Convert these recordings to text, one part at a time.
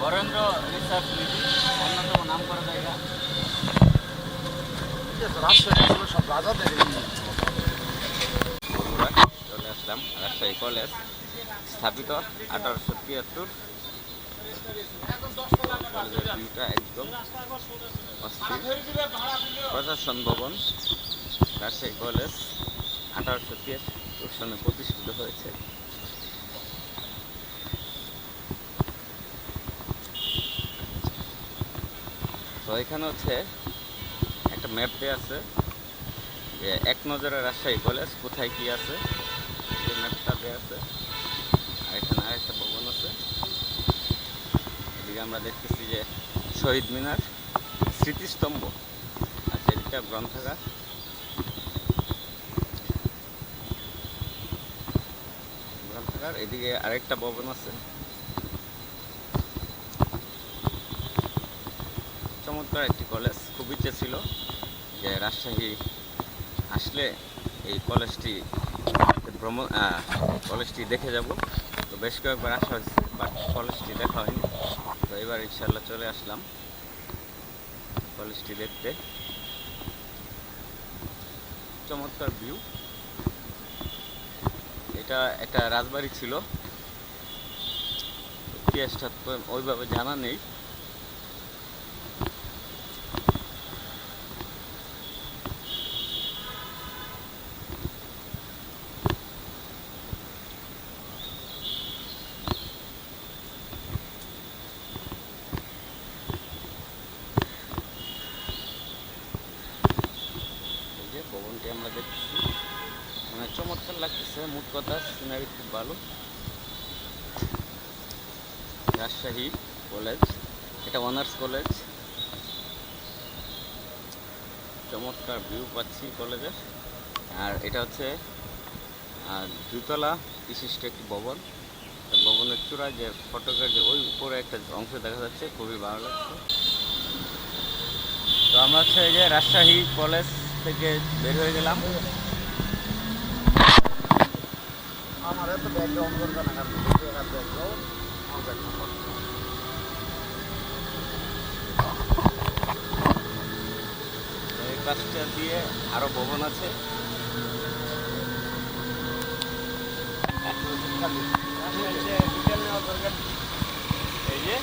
Barendra research অন্যতম নাম করা জায়গা। রাজশাহী কলেজ স্থাপিত আঠারোশো তিয়াত্তর। একদম অস্থির। প্রশাসন ভবন, রাজশাহী কলেজ, আঠারোশো তিয়াত্তর সনে প্রতিষ্ঠিত হয়েছে। এখানে হচ্ছে একটা ম্যাপ দেওয়া আছে যে এক নজরে রাজশাহী কলেজ কোথায় কি আছে? সেই ম্যাপটা দেওয়া আছে। আর এখানে আরেকটা ভবন আছে। এদিকে আমরা দেখতেছি যে শহীদ মিনার স্মৃতিস্তম্ভ আর যেটা গ্রন্থাগার। গ্রন্থাগার, এদিকে আরেকটা ভবন আছে। চমৎকার একটি কলেজ খুব ইচ্ছে ছিল যে রাজশাহী আসলে এই কলেজটি ভ্রমণ কলেজটি দেখে যাব। তো বেশ কয়েকবার আসা হয়েছে, বাট কলেজটি দেখা হয়নি। তো এবার ইনশাল্লাহ চলে আসলাম কলেজটি দেখতে। চমৎকার ভিউ এটা একটা রাজবাড়ি ছিল। ইতিহাসটা ওইভাবে জানা নেই এই যে আমরা মানে চমৎকার লাগতেছে মোট কথা সিনারি খুব ভালো। রাজশাহী কলেজ এটা অনার্স কলেজ চমৎকার ভিউ পাচ্ছি কলেজের আর এটা হচ্ছে দুতলা বিশিষ্ট একটি ভবন। ভবনের চূড়ায় যে ফটোগ্রাফ যে ওই উপরে একটা অংশ দেখা যাচ্ছে, খুবই ভালো লাগছে। তো আমরা হচ্ছে এই যে রাজশাহী কলেজ থেকে বের হয়ে গেলাম। আমার এত ব্যাকগ্রাউন্ড দরকার না আপনি দেখে রাখবেন ব্যাকগ্রাউন্ড আমার ব্যাকগ্রাউন্ড তো এই পাশটা দিয়ে আরও ভবন আছে। এই যে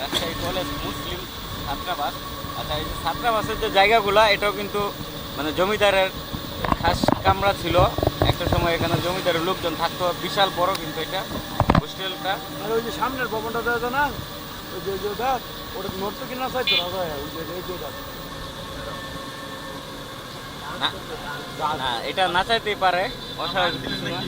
রাজশাহী কলেজ মুসলিম ছাত্রাবাস। আচ্ছা এই যে ছাত্রাবাসের যে জায়গাগুলো এটাও কিন্তু মানে জমিদারের খাস কামরা ছিল। একটা সময় এখানে জমিদারের লোকজন থাকতো বিশাল বড় কিন্তু এটা হোস্টেলটা। আর ওই যে সামনের ভবনটা দেখা যায় না? ওই যে ওই ওটা নড়তো কিনা চাইতো রাজা ওই যে যে না না এটা না চাইতেই পারে অস্বাভাবিক না।